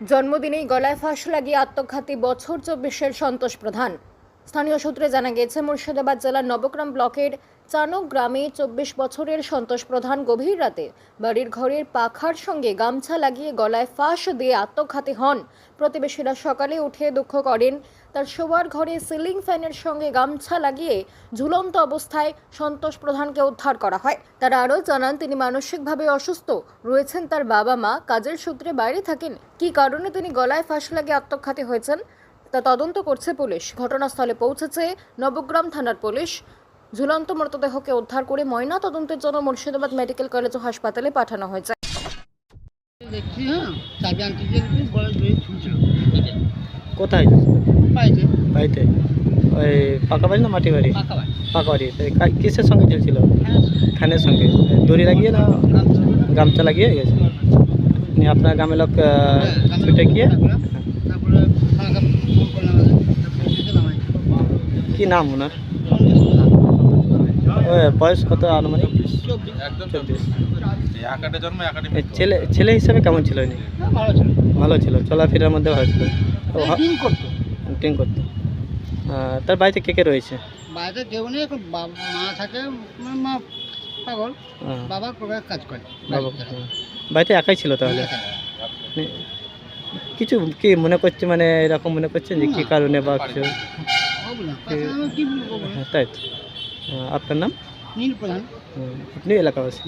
জন্মদিনেই গলায় ফাঁস লাগিয়ে আত্মঘাতী বছর চব্বিশের সন্তোষ প্রধান। স্থানীয় সূত্রে জানা গেছে মুর্শিদাবাদ জেলার নবগ্রাম ব্লকের চানক গ্রামে চব্বিশ বছরের সন্তোষ প্রধান গভীর রাতে বাড়ির ঘরের পাখার সঙ্গে গামছা লাগিয়ে গলায় ফাঁস দিয়ে আত্মঘাতী হন। প্রতিবেশীরা সকালে উঠে দুঃখ করেন। তার শোয়ার ঘরে সিলিং ফ্যানের সঙ্গে গামছা লাগিয়ে ঝুলন্ত অবস্থায় সন্তোষ প্রধানকে উদ্ধার করা হয়। তারা আরও জানান, তিনি মানসিকভাবে অসুস্থ। রয়েছেন তার বাবা মা কাজের সূত্রে বাইরে থাকেন। কী কারণে তিনি গলায় ফাঁস লাগিয়ে আত্মঘাতী হয়েছেন? তা তদন্ত করছে পুলিশ। ঘটনাস্থলে পৌঁছেছে নবগ্রাম থানার পুলিশ। ঝুলন্ত মৃতদেহকে উদ্ধার করে ময়না তদন্তের জন্য মুর্শিদাবাদ মেডিকেল কলেজ ও হাসপাতালে পাঠানো হয়েছে। দেখছি হ্যাঁ চাবি আনতে গিয়ে দেখি বড় জয়ী ঝুলছিল কোথায়? বাড়িতে। ওই পাকা বাড়ি না মাটি বাড়ি? পাকা বাড়ি। পাকা বাড়ি। কিসের সঙ্গে চলছিল হ্যাঁ ফ্যানের সঙ্গে। দড়ি লাগিয়ে না গামছা। গামছা লাগিয়ে গেছে? আপনার গ্রামের লোক হ্যাঁ, ছুটে গিয়ে? তারপরে কি নাম ওনার? বয়স কত আনুমানিক? ছেলে ছেলে হিসাবে কেমন ছিল উনি? হ্যাঁ, ভালো ছিল। ভালো ছিল চলাফেরার মধ্যে ভালো ছিল। তো করতো। করতো। তার বাড়িতে কে কে রয়েছে? বাড়িতে কেউ নেই এখন মা থাকে মানে মা পাগল। বাবা কাজ করে। বাবা বাড়িতে একাই ছিল তাহলে? মানে কিছু কি মনে করছে মানে এরকম মনে করছেন যে কী কারণে বা কিছু? হ্যাঁ, তাই আপনার নাম? আপনি এলাকাবাসী?